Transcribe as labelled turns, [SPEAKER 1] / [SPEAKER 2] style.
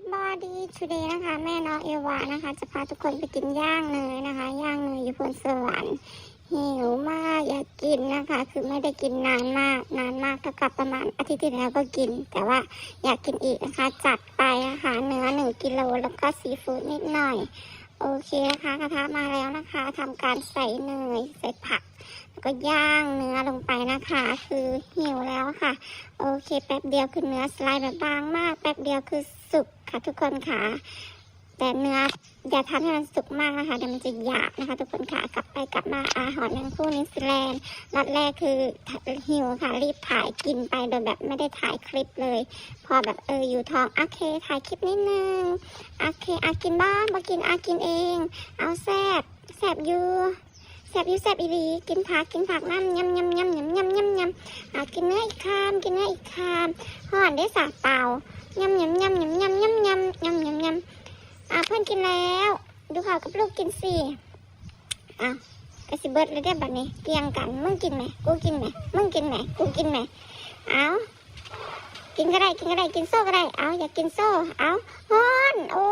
[SPEAKER 1] everybody today นะคะ แม่น้องเอวานะคะ จะพาทุกคนไปกินย่างเนยนะคะ ย่างเนยอยู่บนสวรรค์หิวมากอยากกินนะคะ คือไม่ได้กินนานมากนานมากเท่ากับประมาณอาทิตย์ที่แล้วก็กิน แต่ว่าอยากกินอีกนะคะ จัดไปนะคะเนื้อหนึ่งกิโลแล้วก็ซีฟู้ดนิดหน่อย โอเคนะคะกระทะมาแล้วนะคะทำการใส่เนยใส่ผักแล้วก็ย่างเนื้อลงไปนะคะ คือหิวแล้วค่ะ โอเค แป๊บเดียวคือเนื้อสไลด์แบบบางมาก แป๊บเดียวคือ สุกค่ะทุกคนค่ะแต่เนื้ออย่าทำให้มันสุกมากนะคะเดี๋ยวมันจะหยาบนะคะ ทุกคนค่ะกลับไปกลับมาอาหารยังคู่นิวซีแลนด์นัดแรกคือหิวค่ะรีบถ่ายกินไปโดยแบบไม่ได้ถ่ายคลิปเลย พอแบบเอออยู่ท้องโอเคถ่ายคลิปนิดนึงโอเคอากินบ้างมากินอากินเอง เอาแซบแซบอยู่แซบยูแซบอีหลีกินผักกินผักน้ำยำยำยำยำยำยำยำกินเนื้ออีกคำกินเนื้ออีกคำห่อนได้สาเปล่า ยำยำยำยำยำยำยำยำยำยำอะเพื่อนกินแล้ว ดูข่าวกับลูกกินสิอะกระสิเบิร์ดเลยได้บัดนี้เกียงกันมึงกินไหมกูกินไหมมึงกินไหมกูกินไหมเอากินก็ได้กินก็ได้กินโซ่ก็ได้เอาอยากกินโซ่เอาฮอนโอ้